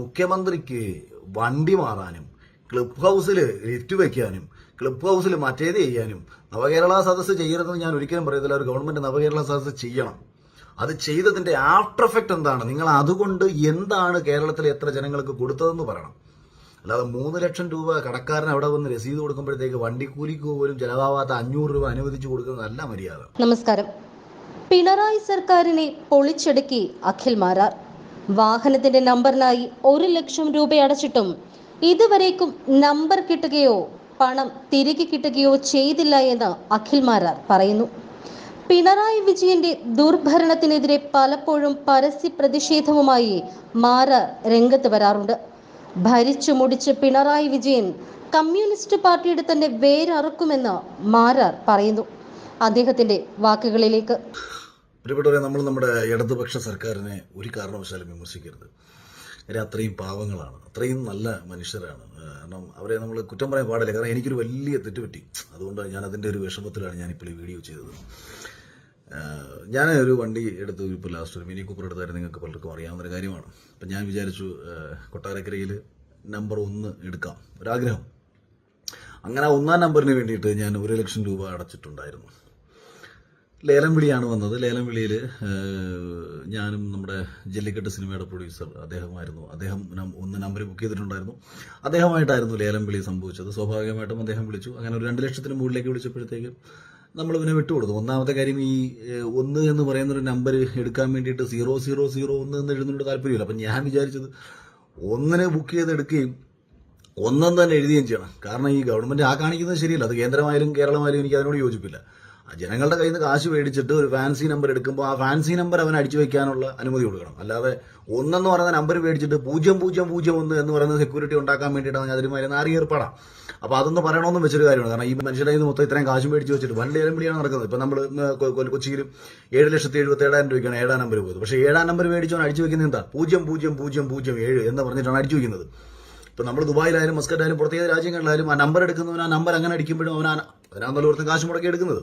മുഖ്യമന്ത്രിക്ക് വണ്ടി മാറാനും ക്ലബ് ഹൗസിൽ ലിഫ്റ്റ് വെക്കാനും ക്ലബ് ഹൗസിൽ മറ്റേത് ചെയ്യാനും നവകേരള സദസ്സ് ചെയ്യരുതെന്ന് ഞാൻ ഒരിക്കലും പറയത്തില്ല. ഒരു ഗവൺമെന്റ് നവകേരള സദസ്സ് ചെയ്യണം. അത് ചെയ്തതിന്റെ ആഫ്റ്റർ എഫക്റ്റ് എന്താണ്? നിങ്ങൾ അതുകൊണ്ട് എന്താണ് കേരളത്തിൽ എത്ര ജനങ്ങൾക്ക് കൊടുത്തതെന്ന് പറയണം. അല്ലാതെ മൂന്ന് ലക്ഷം രൂപ കടക്കാരൻ അവിടെ വന്ന് രസീത് കൊടുക്കുമ്പോഴത്തേക്ക് വണ്ടിക്കൂലിക്ക് പോലും ചെലവാകാത്ത അഞ്ഞൂറ് രൂപ അനുവദിച്ചു കൊടുക്കുന്നതല്ല മര്യാദ. നമസ്കാരം. പിണറായി സർക്കാരിനെ പൊളിച്ചടുക്കി അഖിൽ മാരാർ. വാഹനത്തിന്റെ നമ്പറിനായി ഒരു ലക്ഷം രൂപ അടച്ചിട്ടും ഇതുവരേക്കും നമ്പർ കിട്ടുകയോ പണം തിരികെ കിട്ടുകയോ ചെയ്തില്ല എന്ന് അഖിൽ മാരാർ പറയുന്നു. പിണറായി വിജയന്റെ ദുർഭരണത്തിനെതിരെ പലപ്പോഴും പരസ്യ പ്രതിഷേധവുമായി മാരാർ രംഗത്ത് വരാറുണ്ട്. ഭരിച്ചു മുടിച്ച് പിണറായി വിജയൻ കമ്മ്യൂണിസ്റ്റ് പാർട്ടിയുടെ തന്നെ വേരറുക്കുമെന്ന് മാരാർ പറയുന്നു. അദ്ദേഹത്തിന്റെ വാക്കുകളിലേക്ക്. പ്രിയപ്പെട്ടവരെ നമ്മൾ നമ്മുടെ ഇടതുപക്ഷ സർക്കാരിനെ ഒരു കാരണവശാലും വിമർശിക്കരുത്. കാര്യം അത്രയും പാവങ്ങളാണ്. അത്രയും നല്ല മനുഷ്യരാണ്. കാരണം അവരെ നമ്മൾ കുറ്റം പറയാൻ പാടില്ല. കാരണം എനിക്കൊരു വലിയ തെറ്റുപറ്റി. അതുകൊണ്ട് ഞാൻ അതിന്റെ ഒരു വിഷമത്തിലാണ് ഞാനിപ്പോൾ ഈ വീഡിയോ ചെയ്തത്. ഞാൻ ഒരു വണ്ടി എടുത്തു ഇപ്പോൾ ലാസ്റ്റ് ഒരു മിനി കൂപ്പർ എടുത്തായിരുന്നു. നിങ്ങൾക്ക് പലർക്കും അറിയാവുന്ന ഒരു കാര്യമാണ്. അപ്പം ഞാൻ വിചാരിച്ചു കൊട്ടാരക്കരയിൽ നമ്പർ ഒന്ന് എടുക്കാം. ഒരാഗ്രഹം. അങ്ങനെ ഒന്നാം നമ്പറിന് വേണ്ടിയിട്ട് ഞാൻ ഒരു ലക്ഷം രൂപ അടച്ചിട്ടുണ്ടായിരുന്നു. ലേലം വിളിയാണ് വന്നത്. ലേലം വിളിയിൽ ഞാനും നമ്മുടെ ജല്ലിക്കെട്ട് സിനിമയുടെ പ്രൊഡ്യൂസർ അദ്ദേഹമായിരുന്നു അദ്ദേഹം ഒന്ന് നമ്പർ ബുക്ക് ചെയ്തിട്ടുണ്ടായിരുന്നു. അദ്ദേഹമായിട്ടായിരുന്നു ലേലം വിളി സംഭവിച്ചത്. സ്വാഭാവികമായിട്ടും അദ്ദേഹം വിളിച്ചു. അങ്ങനെ ഒരു രണ്ട് ലക്ഷത്തിന് മുകളിലേക്ക് വിളിച്ചപ്പോഴത്തേക്ക് നമ്മൾ പിന്നെ വിട്ടുകൊടുത്തു. ഒന്നാമത്തെ കാര്യം ഈ ഒന്ന് എന്ന് പറയുന്ന ഒരു നമ്പർ എടുക്കാൻ വേണ്ടിയിട്ട് സീറോ സീറോ സീറോ ഒന്ന് എന്ന് എഴുതുന്നതിനോട് താല്പര്യമില്ല. അപ്പം ഞാൻ വിചാരിച്ചത് ഒന്നിനെ ബുക്ക് ചെയ്തെടുക്കുകയും ഒന്നും തന്നെ എഴുതുകയും ചെയ്യണം. കാരണം ഈ ഗവൺമെന്റ് ആ കാണിക്കുന്നത് ശരിയല്ല. അത് കേന്ദ്രമായാലും കേരളമായാലും എനിക്ക് അതിനോട് യോജിപ്പില്ല. ജനങ്ങളുടെ കയ്യിൽ നിന്ന് കാശ് മേടിച്ചിട്ട് ഒരു ഫാൻസി നമ്പർ എടുക്കുമ്പോൾ ആ ഫാൻസി നമ്പർ അവൻ അടിച്ചു വെക്കാനുള്ള അനുമതി കൊടുക്കണം. അല്ലാതെ ഒന്നെന്ന് പറയുന്ന നമ്പർ മേടിച്ചിട്ട് പൂജ്യം പൂജ്യം പൂജ്യം ഒന്ന് എന്ന് പറയുന്ന സെക്യൂരിറ്റി ഉണ്ടാക്കാൻ വേണ്ടിയിട്ടാണ് അതിന് നാറി ഏർപ്പാടാം. അപ്പോൾ അതൊന്നും പറയണമെന്നും വെച്ചൊരു കാര്യമാണ്. കാരണം ഈ മനുഷ്യരുടെ കയ്യിൽ മൊത്തം ഇത്രയും കാശ് മേടിച്ച് വെച്ചിട്ട് വണ്ടി ഏഴ് പിടിയാണ് നടക്കുന്നത്. ഇപ്പം നമ്മൾ കൊച്ചിയിലും ഏഴ് ലക്ഷത്തി എഴുപത്തി ഏഴായിരം രൂപയ്ക്കാണ് ഏഴാം നമ്പർ പോയത്. പക്ഷേ ഏഴാം നമ്പർ മേടിച്ചവൻ അടിച്ചു വെക്കുന്നത് എന്താ? പൂജ്യം പൂജ്യം പൂജ്യം പൂജ്യം ഏഴ് എന്ന് പറഞ്ഞിട്ടാണ് അടിച്ചു വെക്കുന്നത് ഇപ്പൊ നമ്മൾ ദുബായിലായാലും മസ്കറ്റായാലും പ്രത്യേക രാജ്യങ്ങളിലായാലും ആ നമ്പർ എടുക്കുന്നവൻ ആ നമ്പർ അങ്ങനെ അടിക്കുമ്പോഴും അവൻ അവനാന്നല്ലോ ഓർത്ത് കാശ് മുടക്കി എടുക്കുന്നത്.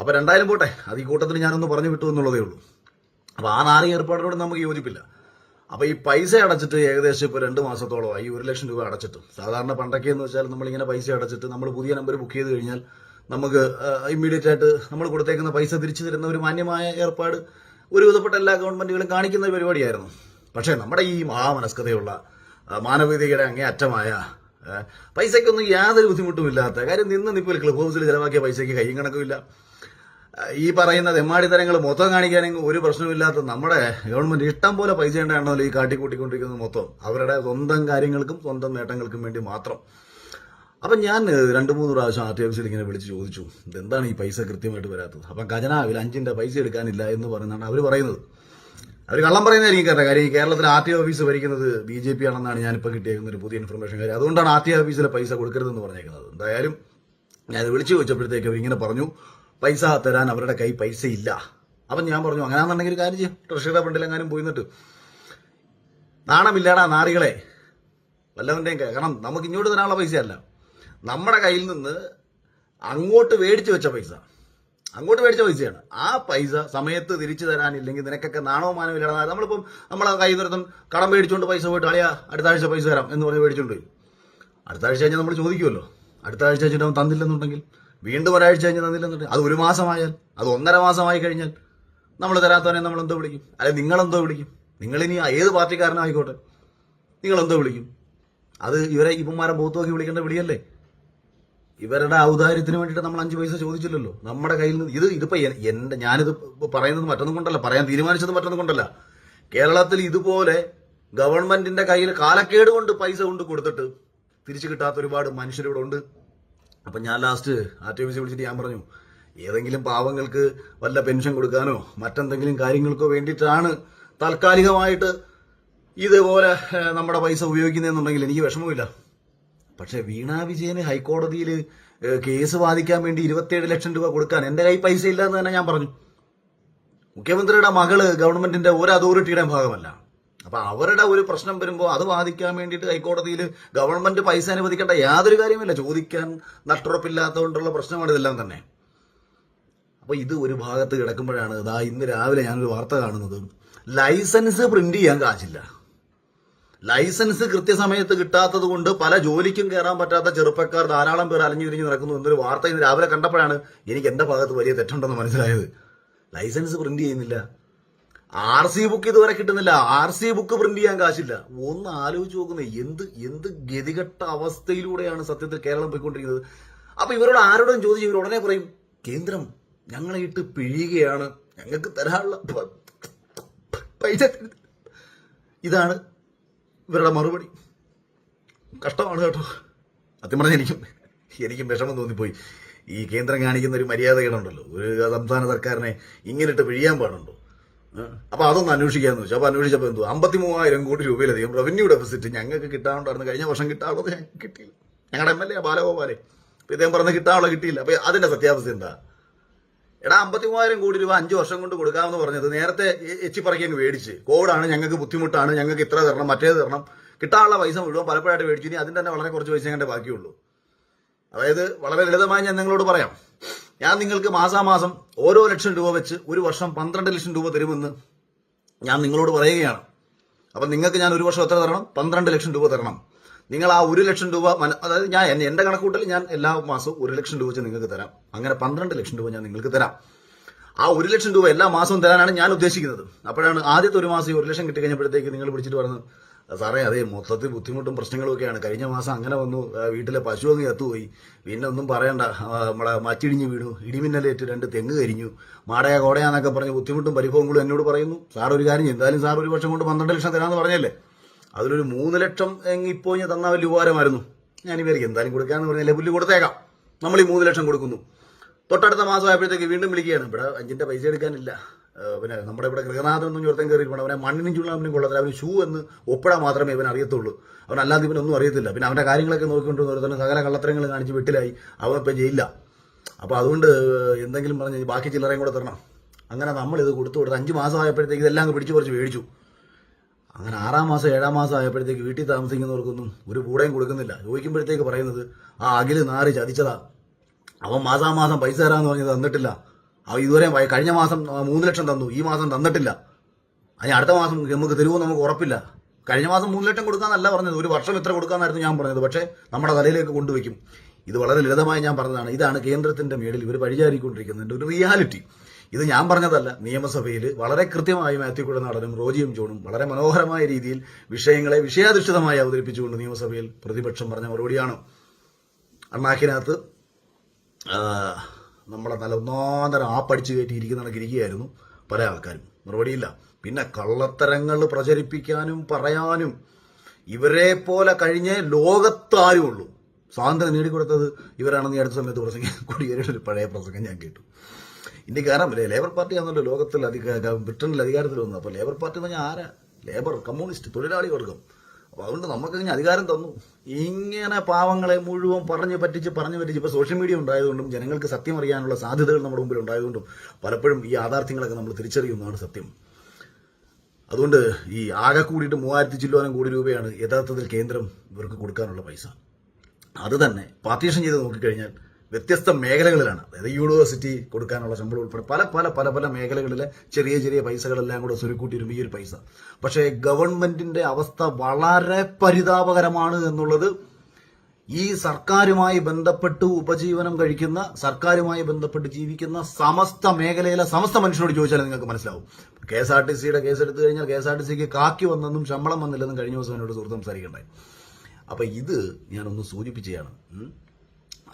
അപ്പൊ രണ്ടായാലും പോട്ടെ. അത് ഈ കൂട്ടത്തിൽ ഞാനൊന്ന് പറഞ്ഞു വിട്ടു എന്നുള്ളതേ ഉള്ളൂ. അപ്പൊ ആ നാറി ഏർപ്പാടിനോട് നമുക്ക് യോജിപ്പില്ല. അപ്പൊ ഈ പൈസ അടച്ചിട്ട് ഏകദേശം ഇപ്പൊ രണ്ട് മാസത്തോളമായി ഒരു ലക്ഷം രൂപ അടച്ചിട്ട്. സാധാരണ പണ്ടൊക്കെ എന്ന് വെച്ചാൽ നമ്മൾ ഇങ്ങനെ പൈസ അടച്ചിട്ട് നമ്മൾ പുതിയ നമ്പർ ബുക്ക് ചെയ്ത് കഴിഞ്ഞാൽ നമുക്ക് ഇമ്മീഡിയറ്റ് ആയിട്ട് നമ്മൾ കൊടുത്തേക്കുന്ന പൈസ തിരിച്ചു തരുന്ന ഒരു മാന്യമായ ഏർപ്പാട് ഒരുവിധപ്പെട്ട എല്ലാ ഗവൺമെന്റുകളും കാണിക്കുന്ന പരിപാടിയായിരുന്നു. പക്ഷേ നമ്മുടെ ഈ മഹാമനസ്കതയുള്ള മാനവികതയുടെ അങ്ങേ അറ്റമായ ആ, പൈസയ്ക്കൊന്നും യാതൊരു ബുദ്ധിമുട്ടുമില്ലാത്ത കാര്യം നിന്ന് നിപ്പോൾ ക്ലബ് ഹൗസിൽ ചിലവാക്കിയ പൈസയ്ക്ക് കയ്യും കണക്കുമില്ല. ഈ പറയുന്ന തെമ്മാടിത്തരങ്ങൾ മൊത്തം കാണിക്കാനെങ്കിൽ ഒരു പ്രശ്നമില്ലാത്ത നമ്മുടെ ഗവൺമെന്റ് ഇഷ്ടം പോലെ പൈസ ഉണ്ടാണല്ലോ ഈ കാട്ടിക്കൂട്ടിക്കൊണ്ടിരിക്കുന്നത് മൊത്തം. അവരുടെ സ്വന്തം കാര്യങ്ങൾക്കും സ്വന്തം നേട്ടങ്ങൾക്കും വേണ്ടി മാത്രം. അപ്പം ഞാൻ രണ്ട് മൂന്ന് പ്രാവശ്യം ആർ ടി ഓഫീസിൽ ഇങ്ങനെ വിളിച്ച് ചോദിച്ചു ഇതെന്താണ് ഈ പൈസ കൃത്യമായിട്ട് വരാത്തത്? അപ്പം ഖജനാവിൽ അഞ്ചിന്റെ പൈസ എടുക്കാനില്ല എന്ന് പറയുന്നതാണ് അവർ പറയുന്നത്. അവർ കള്ളം പറയുന്നതായിരിക്കും കേട്ടോ. കാര്യം ഈ കേരളത്തിൽ ആർ ടി ഓഫീസ് ഭരിക്കുന്നത് ബി ജെ പി ആണെന്നാണ് ഞാനിപ്പോൾ കിട്ടിയേക്കുന്ന ഒരു പുതിയ ഇൻഫർമേഷൻ കാര്യം. അതുകൊണ്ടാണ് ആർ ടി ഓഫീസിലെ പൈസ കൊടുക്കരുതെന്ന് പറഞ്ഞേക്കുന്നത്. എന്തായാലും ഞാൻ വിളിച്ചു ചോദിച്ചപ്പോഴത്തേക്ക് അവർ ഇങ്ങനെ പറഞ്ഞു പൈസ തരാൻ അവരുടെ കൈ പൈസ ഇല്ല അപ്പം ഞാൻ പറഞ്ഞു അങ്ങനെയാണെന്നുണ്ടെങ്കിൽ ഒരു കാര്യം ചെയ്യും. ട്രഷറിയുടെ ഫണ്ടിലെങ്ങാനും പോയി നിന്നിട്ട് നാണമില്ലാടാ നാറികളെ. വല്ലവന്റെയും കാരണം നമുക്ക് ഇങ്ങോട്ട് തരാനുള്ള പൈസയല്ല. നമ്മുടെ കയ്യിൽ നിന്ന് അങ്ങോട്ട് മേടിച്ചു വെച്ച പൈസ. അങ്ങോട്ട് മേടിച്ച പൈസയാണ്. ആ പൈസ സമയത്ത് തിരിച്ചു തരാനില്ലെങ്കിൽ നിനക്കൊക്കെ നാണോ മാനോ ഇല്ലാതെ നമ്മളിപ്പം നമ്മളെ കൈ നിർത്തും കടം മേടിച്ചുകൊണ്ട് പൈസ പോയിട്ട് അളിയാ അടുത്ത ആഴ്ച പൈസ തരാം എന്ന് പറഞ്ഞ് മേടിച്ചുകൊണ്ട് അടുത്ത ആഴ്ച കഴിഞ്ഞാൽ നമ്മൾ ചോദിക്കുമല്ലോ അടുത്ത ആഴ്ച കഴിഞ്ഞിട്ട് അവൻ തന്നില്ലെന്നുണ്ടെങ്കിൽ വീണ്ടും ഒരാഴ്ച കഴിഞ്ഞ് തന്നില്ലെന്നുണ്ട് അത് ഒരു മാസമായാൽ അത് ഒന്നര മാസമായി കഴിഞ്ഞാൽ നമ്മൾ തരാത്തവനെ നമ്മൾ എന്തോ വിളിക്കും. അല്ലെ നിങ്ങളെന്തോ വിളിക്കും. നിങ്ങൾ നിങ്ങളിനി ഏത് പാർട്ടിക്കാരനായിക്കോട്ടെ നിങ്ങളെന്തോ വിളിക്കും. അത് ഇവരെ ഇപ്പന്മാരെ പോത്ത് നോക്കി വിളിക്കേണ്ട വിളിയല്ലേ? ഇവരുടെ ഔദാര്യത്തിന് വേണ്ടിയിട്ട് നമ്മൾ അഞ്ച് പൈസ ചോദിച്ചില്ലല്ലോ. നമ്മുടെ കയ്യിൽ നിന്ന് ഇത് ഇതിപ്പോ എന്റെ ഞാനിത് പറയുന്നത് മറ്റൊന്നും കൊണ്ടല്ല. പറയാൻ തീരുമാനിച്ചത് മറ്റൊന്നും കൊണ്ടല്ല. കേരളത്തിൽ ഇതുപോലെ ഗവൺമെന്റിന്റെ കയ്യിൽ കാലക്കേട് കൊണ്ട് പൈസ കൊണ്ട് കൊടുത്തിട്ട് തിരിച്ചു കിട്ടാത്ത ഒരുപാട് മനുഷ്യരിവിടെ ഉണ്ട്. അപ്പം ഞാൻ ലാസ്റ്റ് ആർ ടി ഓഫീസിൽ വിളിച്ചിട്ട് ഞാൻ പറഞ്ഞു ഏതെങ്കിലും പാവങ്ങൾക്ക് വല്ല പെൻഷൻ കൊടുക്കാനോ മറ്റെന്തെങ്കിലും കാര്യങ്ങൾക്കോ വേണ്ടിയിട്ടാണ് താൽക്കാലികമായിട്ട് ഇതുപോലെ നമ്മുടെ പൈസ ഉപയോഗിക്കുന്നതെന്നുണ്ടെങ്കിൽ എനിക്ക് വിഷമമില്ല പക്ഷെ വീണ വിജയന് ഹൈക്കോടതിയിൽ കേസ് വാദിക്കാൻ വേണ്ടി ഇരുപത്തിയേഴ് ലക്ഷം രൂപ കൊടുക്കാൻ എന്റെ കൈ പൈസ ഇല്ല എന്ന് തന്നെ ഞാൻ പറഞ്ഞു. മുഖ്യമന്ത്രിയുടെ മകൾ ഗവൺമെന്റിന്റെ ഒരു അതോറിറ്റിയുടെ ഭാഗമല്ല. അപ്പൊ അവരുടെ ഒരു പ്രശ്നം വരുമ്പോൾ അത് വാദിക്കാൻ വേണ്ടിയിട്ട് ഹൈക്കോടതിയിൽ ഗവൺമെന്റ് പൈസ അനുവദിക്കേണ്ട യാതൊരു കാര്യമില്ല ചോദിക്കാൻ നട്ടുറപ്പില്ലാത്തതുകൊണ്ടുള്ള പ്രശ്നമാണ് ഇതെല്ലാം തന്നെ. അപ്പൊ ഇത് ഒരു ഭാഗത്ത് കിടക്കുമ്പോഴാണ് ഇതാ ഇന്ന് രാവിലെ ഞാനൊരു വാർത്ത കാണുന്നത്. ലൈസൻസ് പ്രിന്റ് ചെയ്യാൻ കാശില്ല. ലൈസൻസ് കൃത്യസമയത്ത് കിട്ടാത്തത് കൊണ്ട് പല ജോലിക്കും കയറാൻ പറ്റാത്ത ചെറുപ്പക്കാർ ധാരാളം പേർ അലഞ്ഞു തിരിഞ്ഞ് നടക്കുന്നു എന്നൊരു വാർത്ത ഇന്ന് രാവിലെ കണ്ടപ്പോഴാണ് എനിക്ക് എന്റെ ഭാഗത്ത് വലിയ തെറ്റുണ്ടെന്ന് മനസ്സിലായത്. ലൈസൻസ് പ്രിന്റ് ചെയ്യുന്നില്ല. ആർ സി ബുക്ക് ഇതുവരെ കിട്ടുന്നില്ല. ആർ സി ബുക്ക് പ്രിന്റ് ചെയ്യാൻ കാശില്ല. ഒന്ന് ആലോചിച്ച് നോക്കുന്നത് എന്ത് എന്ത് ഗതികെട്ട അവസ്ഥയിലൂടെയാണ് സത്യത്തിൽ കേരളം പോയിക്കൊണ്ടിരിക്കുന്നത്? അപ്പൊ ഇവരോട് ആരോടും ചോദിച്ചു ഇവർ ഉടനെ പറയും കേന്ദ്രം ഞങ്ങളെ ഇട്ട് പിഴിയുകയാണ്. ഞങ്ങൾക്ക് തരാനുള്ള പൈസ ഇതാണ് ഇവരുടെ മറുപടി. കഷ്ടമാണ് കേട്ടോ. സത്യം പറഞ്ഞാൽ എനിക്കും എനിക്കും വിഷമം തോന്നിപ്പോയി. ഈ കേന്ദ്രം കാണിക്കുന്ന ഒരു മര്യാദ കേടുണ്ടല്ലോ ഒരു സംസ്ഥാന സർക്കാരിനെ ഇങ്ങനെ ഇട്ട് പിഴിയാൻ പാടുണ്ടോ? അപ്പൊ അതൊന്ന് അന്വേഷിക്കാന്ന് വെച്ചു. അപ്പൊ അന്വേഷിച്ചപ്പോൾ എന്തോ? അമ്പത്തി മൂവായിരം കോടി രൂപയിലധികം റവന്യൂ ഡെഫിസിറ്റ് ഞങ്ങൾക്ക് കിട്ടാനുണ്ടായിരുന്നു കഴിഞ്ഞ വർഷം കിട്ടാനുള്ളത് ഞങ്ങൾക്ക് കിട്ടിയില്ല. ഞങ്ങളുടെ എം എൽ എ ബാലഗോപാലെ. അപ്പൊ ഇദ്ദേഹം പറഞ്ഞ് കിട്ടാനുള്ള കിട്ടിയില്ല. അപ്പൊ അതിന്റെ സത്യാവസ്ഥ എന്താ? എടാ അമ്പത്തി മൂവായിരം കോടി രൂപ അഞ്ചു വർഷം കൊണ്ട് കൊടുക്കാമെന്ന് പറഞ്ഞത് നേരത്തെ എച്ചി പറക്കി അങ്ങ് മേടിച്ച്. കോവിഡാണ് ഞങ്ങൾക്ക് ബുദ്ധിമുട്ടാണ് ഞങ്ങൾക്ക് ഇത്ര തരണം മറ്റേ തരണം. കിട്ടാനുള്ള പൈസ മുഴുവൻ പലപ്പോഴായിട്ട് മേടിച്ചു. ഇനി അതിന്റെ തന്നെ വളരെ കുറച്ച് പൈസ ഞങ്ങളുടെ ബാക്കിയുള്ളൂ. അതായത് വളരെ ലളിതമായി ഞാൻ നിങ്ങളോട് പറയാം. ഞാൻ നിങ്ങൾക്ക് മാസാമാസം ഓരോ ലക്ഷം രൂപ വെച്ച് ഒരു വർഷം പന്ത്രണ്ട് ലക്ഷം രൂപ തരുമെന്ന് ഞാൻ നിങ്ങളോട് പറയുകയാണ്. അപ്പം നിങ്ങൾക്ക് ഞാൻ ഒരു വർഷം എത്ര തരണം? പന്ത്രണ്ട് ലക്ഷം രൂപ തരണം. നിങ്ങൾ ആ ഒരു ലക്ഷം രൂപ അതായത് ഞാൻ എന്റെ കണക്കൂട്ടൽ ഞാൻ എല്ലാ മാസവും ഒരു ലക്ഷം രൂപ വെച്ച് നിങ്ങൾക്ക് തരാം. അങ്ങനെ പന്ത്രണ്ട് ലക്ഷം രൂപ ഞാൻ നിങ്ങൾക്ക് തരാം. ആ ഒരു ലക്ഷം രൂപ എല്ലാ മാസവും തരാനാണ് ഞാൻ ഉദ്ദേശിക്കുന്നത്. അപ്പോഴാണ് ആദ്യത്തെ ഒരു മാസം ഒരു ലക്ഷം കിട്ടി കഴിഞ്ഞപ്പോഴത്തേക്ക് നിങ്ങൾ വിളിച്ചിട്ട് പറഞ്ഞു സാറേ അതെ മൊത്തത്തിൽ ബുദ്ധിമുട്ടും പ്രശ്നങ്ങളും ഒക്കെയാണ് കഴിഞ്ഞ മാസം അങ്ങനെ വന്നു. വീട്ടിലെ പശു അങ്ങ് ചത്തുപോയി. പിന്നെ ഒന്നും പറയണ്ട. നമ്മളെ മച്ചിടിഞ്ഞ് വീണു. ഇടിമിന്നലേറ്റ് രണ്ട് തെങ്ങ് കരിഞ്ഞു. മാടയ കോടയാന്നൊക്കെ പറഞ്ഞ് ബുദ്ധിമുട്ടും പരിഭവങ്ങളും എന്നോട് പറയുന്നു. സാർ ഒരു കാര്യം എന്തായാലും സാർ ഒരു വർഷം കൊണ്ട് പന്ത്രണ്ട് ലക്ഷം തരാമെന്ന് പറഞ്ഞല്ലേ? അതിലൊരു മൂന്ന് ലക്ഷം എങ്ങി ഇപ്പോൾ ഞാൻ തന്നാൽ വലിയ ഉപകാരമായിരുന്നു. ഞാൻ ഇവർക്ക് എന്തായാലും കൊടുക്കാന്ന് പറഞ്ഞാൽ പുല്ല് കൊടുത്തേക്കാം. നമ്മൾ ഈ മൂന്ന് ലക്ഷം കൊടുക്കുന്നു. തൊട്ടടുത്ത മാസം ആയപ്പോഴത്തേക്ക് വീണ്ടും വിളിക്കുകയാണ്. ഇവിടെ അഞ്ചിന്റെ പൈസ എടുക്കാനില്ല. പിന്നെ നമ്മുടെ ഇവിടെ ഗൃഹനാഥൻ എന്നും ചോർത്തൻ കയറിയിട്ടുണ്ട് അവനെ മണ്ണിനും ചുള്ളാമിനും കൊള്ളത്തില്ല. അവന് ഷൂ എന്ന് ഒപ്പിടാൻ മാത്രമേ ഇവൻ അറിയത്തുള്ളൂ. അവൻ അല്ലാതെ ഇവനൊന്നും അറിയത്തില്ല. പിന്നെ അവന്റെ കാര്യങ്ങളൊക്കെ നോക്കിക്കൊണ്ട് ഒരുത്തന്നെ സകല കള്ളത്തരങ്ങൾ കാണിച്ച് വെട്ടിലായി. അവൻ ഇപ്പം ജയിലില്ല അപ്പോൾ അതുകൊണ്ട് എന്തെങ്കിലും പറഞ്ഞ് ബാക്കി ചില്ലറയും കൂടെ തരണം. അങ്ങനെ നമ്മൾ ഇത് കൊടുത്തു കൊടുത്ത് അഞ്ച് മാസം ആയപ്പോഴത്തേക്ക് ഇതെല്ലാം പിടിച്ചു കുറച്ച് മേടിച്ചു. അങ്ങനെ ആറാം മാസം ഏഴാം മാസം ആയപ്പോഴത്തേക്ക് വീട്ടിൽ താമസിക്കുന്നവർക്കൊന്നും ഒരു കൂടെയും കൊടുക്കുന്നില്ല. ചോദിക്കുമ്പോഴത്തേക്ക് പറയുന്നത് ആ അഖിൽ നാറി ചതിച്ചതാ. അവൻ മാസാമാസം പൈസ തരാന്ന് പറഞ്ഞത് തന്നിട്ടില്ല. ഇതുവരെ കഴിഞ്ഞ മാസം മൂന്ന് ലക്ഷം തന്നു. ഈ മാസം തന്നിട്ടില്ല. അതിന് അടുത്ത മാസം നമുക്ക് തരുമോ നമുക്ക് ഉറപ്പില്ല. കഴിഞ്ഞ മാസം മൂന്ന് ലക്ഷം കൊടുക്കാന്നല്ല പറഞ്ഞത്. ഒരു വർഷം ഇത്ര കൊടുക്കാന്നായിരുന്നു ഞാൻ പറഞ്ഞത്. പക്ഷേ നമ്മുടെ തലയിലേക്ക് കൊണ്ടുവയ്ക്കും. ഇത് വളരെ ലളിതമായി ഞാൻ പറഞ്ഞതാണ്. ഇതാണ് കേന്ദ്രത്തിന്റെ മേളിൽ ഇവർ വഴിചാരിക്കൊണ്ടിരിക്കുന്നതിന്റെ ഒരു റിയാലിറ്റി ഇത് ഞാൻ പറഞ്ഞതല്ല. നിയമസഭയിൽ വളരെ കൃത്യമായി മാത്യു കുഴനാടനും റോജിയും ജോണും വളരെ മനോഹരമായ രീതിയിൽ വിഷയങ്ങളെ വിഷയാധിഷ്ഠിതമായി അവതരിപ്പിച്ചുകൊണ്ട് നിയമസഭയിൽ പ്രതിപക്ഷം പറഞ്ഞ മറുപടിയാണ്. അണ്ണാക്കിനകത്ത് നമ്മളെ നല്ല ഒന്നാന്തരം ആ പഠിച്ചു കയറ്റി ഇരിക്കുന്ന കണക്ക് ഇരിക്കുകയായിരുന്നു പല ആൾക്കാരും. മറുപടിയില്ല. പിന്നെ കള്ളത്തരങ്ങൾ പ്രചരിപ്പിക്കാനും പറയാനും ഇവരെ പോലെ കഴിഞ്ഞ ലോകത്താരും ഉള്ളൂ സ്വാതന്ത്ര്യം നേടിക്കൊടുത്തത് ഇവരാണെന്ന് ഈ അടുത്ത സമയത്ത് പ്രസംഗം കൊടിയേരിയുടെ പഴയ പ്രസംഗം ഞാൻ കേട്ടു. ഇന്ത്യ കാരണം ലേബർ പാർട്ടി ആണല്ലോ ലോകത്തിൽ അധിക ബ്രിട്ടനിൽ അധികാരത്തിൽ വന്നത്. അപ്പോൾ ലേബർ പാർട്ടി എന്ന് പറഞ്ഞാൽ ആരാ? ലേബർ കമ്മ്യൂണിസ്റ്റ് തൊഴിലാളി വർഗം. അപ്പോൾ അതുകൊണ്ട് നമുക്ക് ഇങ്ങനെ അധികാരം തന്നു. ഇങ്ങനെ പാവങ്ങളെ മുഴുവൻ പറഞ്ഞ് പറ്റിച്ച് പറഞ്ഞു പറ്റിച്ച് ഇപ്പോൾ സോഷ്യൽ മീഡിയ ഉണ്ടായതുകൊണ്ടും ജനങ്ങൾക്ക് സത്യം അറിയാനുള്ള സാധ്യതകൾ നമ്മുടെ മുമ്പിൽ ഉണ്ടായതുകൊണ്ടും പലപ്പോഴും ഈ യാഥാർത്ഥ്യങ്ങളൊക്കെ നമ്മൾ തിരിച്ചറിയുന്നതാണ് സത്യം. അതുകൊണ്ട് ഈ ആകെ കൂടിയിട്ട് മൂവായിരത്തി ചില്ലോനം കോടി രൂപയാണ് യഥാർത്ഥത്തിൽ കേന്ദ്രം ഇവർക്ക് കൊടുക്കാനുള്ള പൈസ. അത് തന്നെ പാർട്ടീഷൻ ചെയ്ത് നോക്കിക്കഴിഞ്ഞാൽ വ്യത്യസ്ത മേഖലകളിലാണ്. അതായത് യൂണിവേഴ്സിറ്റി കൊടുക്കാനുള്ള ശമ്പളം ഉൾപ്പെടെ പല പല പല പല മേഖലകളിലെ ചെറിയ ചെറിയ പൈസകളെല്ലാം കൂടെ സ്വരുക്കൂട്ടിയിരുന്ന ഈ ഒരു പൈസ. പക്ഷേ ഗവൺമെന്റിന്റെ അവസ്ഥ വളരെ പരിതാപകരമാണ് എന്നുള്ളത് ഈ സർക്കാരുമായി ബന്ധപ്പെട്ട് ഉപജീവനം കഴിക്കുന്ന സർക്കാരുമായി ബന്ധപ്പെട്ട് ജീവിക്കുന്ന സമസ്ത മേഖലയിലെ സമസ്ത മനുഷ്യരോട് ചോദിച്ചാൽ നിങ്ങൾക്ക് മനസ്സിലാവും. കെ എസ് ആർ ടി സിയുടെ കേസ് എടുത്തു കഴിഞ്ഞാൽ കെ എസ് ആർ ടി സിക്ക് കാക്കി വന്നെന്നും ശമ്പളം വന്നില്ലെന്നും കഴിഞ്ഞ ദിവസം എന്നോട് സുഹൃത്ത് സംസാരിക്കണ്ടായി അപ്പൊ ഇത് ഞാനൊന്ന് സൂചിപ്പിക്കുകയാണ് ഉം.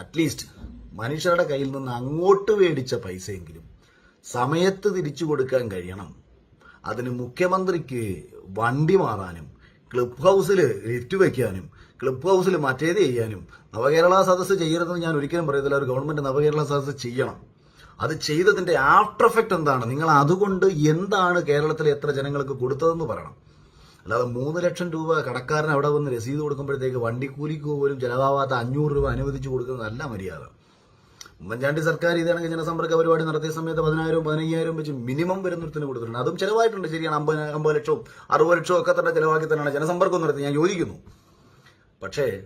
അറ്റ്ലീസ്റ്റ് മനുഷ്യരുടെ കയ്യിൽ നിന്ന് അങ്ങോട്ട് മേടിച്ച പൈസയെങ്കിലും സമയത്ത് തിരിച്ചു കൊടുക്കാൻ കഴിയണം. അതിന് മുഖ്യമന്ത്രിക്ക് വണ്ടി മാറാനും ക്ലബ് ഹൗസിൽ ലിഫ്റ്റ് വയ്ക്കാനും ക്ലബ് ഹൗസിൽ മറ്റേത് ചെയ്യാനും നവകേരള സദസ്സ് ചെയ്യരുതെന്ന് ഞാൻ ഒരിക്കലും പറയത്തില്ല. ഒരു ഗവൺമെന്റ് നവകേരള സദസ്സ് ചെയ്യണം. അത് ചെയ്തതിന്റെ ആഫ്റ്റർ എഫക്റ്റ് എന്താണ്? നിങ്ങൾ അതുകൊണ്ട് എന്താണ് കേരളത്തിലെ എത്ര ജനങ്ങൾക്ക് കൊടുത്തതെന്ന് പറയണം. അല്ലാതെ മൂന്ന് ലക്ഷം രൂപ കടക്കാരൻ അവിടെ വന്ന് രസീത് കൊടുക്കുമ്പോഴത്തേക്ക് വണ്ടിക്കൂലിക്ക് പോലും ചിലവാകാത്ത അഞ്ഞൂറ് രൂപ അനുവദിച്ചു കൊടുക്കുന്നതല്ല മര്യാദ. ഉമ്മൻചാണ്ടി സർക്കാർ ഇതാണെങ്കിൽ ജനസമ്പർക്ക പരിപാടി നടത്തിയ സമയത്ത് പതിനായിരവും പതിനയ്യായിരവും വെച്ച് മിനിമം വരുന്നൊരുത്തിന് കൊടുത്തിട്ടുണ്ട്. അതും ചിലവായിട്ടുണ്ട്. ശരിയാണ്. അമ്പത് അമ്പത് ലക്ഷവും അറുപത് ലക്ഷവും ഒക്കെ തന്നെ ചിലവാക്കി തന്നെയാണ് ജനസമ്പർക്കം നടത്തി. ഞാൻ യോജിക്കുന്നു. പക്ഷേ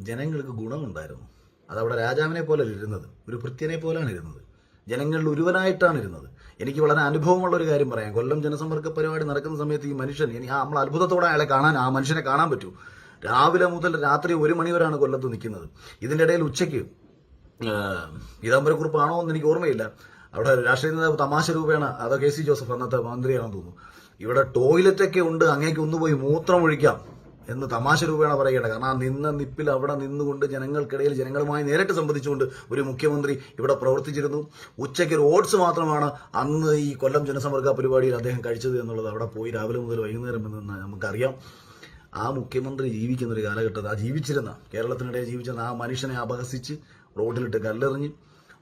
ജനങ്ങൾക്ക് ഗുണമുണ്ടായിരുന്നു. അതവിടെ രാജാവിനെ പോലെ ഇരുന്നത്. ഒരു ഭൃത്യനെ പോലെയാണ് ഇരുന്നത്. ജനങ്ങളിൽ ഒരുവനായിട്ടാണ് ഇരുന്നത്. എനിക്ക് വളരെ അനുഭവമുള്ള ഒരു കാര്യം പറയാം. കൊല്ലം ജനസമ്പർക്ക പരിപാടി നടക്കുന്ന സമയത്ത് ഈ മനുഷ്യൻ ആ നമ്മൾ അത്ഭുതത്തോടെ അയാളെ കാണാൻ ആ മനുഷ്യനെ കാണാൻ പറ്റൂ. രാവിലെ മുതൽ രാത്രി ഒരു മണി വരെയാണ് കൊല്ലത്ത് നിൽക്കുന്നത്. ഇതിന്റെ ഇടയിൽ ഉച്ചയ്ക്ക് പീതാംബരക്കുറിപ്പാണോ എന്ന് എനിക്ക് ഓർമ്മയില്ല. അവിടെ രാഷ്ട്രീയ നേതാവ് തമാശ രൂപേണ അതോ കെ സി ജോസഫ് അന്നത്തെ മന്ത്രിയാണെന്ന് തോന്നുന്നു. ഇവിടെ ടോയ്ലറ്റൊക്കെ ഉണ്ട് അങ്ങേക്ക് ഒന്ന് പോയി മൂത്രം ഒഴിക്കാം. എന്ന് തമാശ രൂപേണ പറയുകയാണ്. കാരണം ആ നിന്ന നിപ്പിൽ അവിടെ നിന്നുകൊണ്ട് ജനങ്ങൾക്കിടയിൽ ജനങ്ങളുമായി നേരിട്ട് സംബന്ധിച്ചുകൊണ്ട് ഒരു മുഖ്യമന്ത്രി ഇവിടെ പ്രവർത്തിച്ചിരുന്നു. ഉച്ചയ്ക്ക് ഒരു ഓട്സ് മാത്രമാണ് അന്ന് ഈ കൊല്ലം ജനസമ്പർക്ക പരിപാടിയിൽ അദ്ദേഹം കഴിച്ചത് എന്നുള്ളത് അവിടെ പോയി രാവിലെ മുതൽ വൈകുന്നേരം എന്ന് നമുക്കറിയാം. ആ മുഖ്യമന്ത്രി ജീവിക്കുന്ന ഒരു കാലഘട്ടത്തിൽ ആ ജീവിച്ചിരുന്ന കേരളത്തിനിടയിൽ ജീവിച്ചിരുന്ന ആ മനുഷ്യനെ അപഹസിച്ച് റോഡിലിട്ട് കല്ലെറിഞ്ഞ്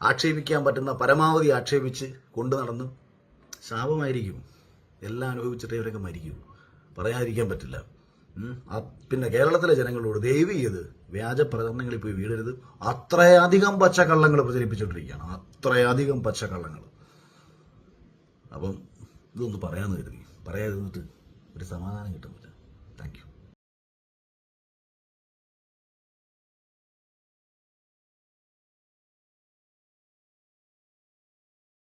ആക്ഷേപിക്കാൻ പറ്റുന്ന പരമാവധി ആക്ഷേപിച്ച് കൊണ്ടു നടന്ന് ശാപമായിരിക്കും. എല്ലാം അനുഭവിച്ചിട്ടേ ഇവരൊക്കെ മരിക്കും. പറയാതിരിക്കാൻ പറ്റില്ല. പിന്നെ കേരളത്തിലെ ജനങ്ങളോട് ദയവ് ചെയ്ത് വ്യാജ പ്രചരണങ്ങളിൽ പോയി വീടരുത്. അത്രയധികം പച്ചക്കള്ളങ്ങൾ പ്രചരിപ്പിച്ചുകൊണ്ടിരിക്കുകയാണ് അത്രയധികം പച്ചക്കള്ളങ്ങൾ. അപ്പം ഇതൊന്ന് പറയാമെന്ന് കരുതി. പറയാതിരുന്നിട്ട് ഒരു സമാധാനം കിട്ടുന്നില്ല.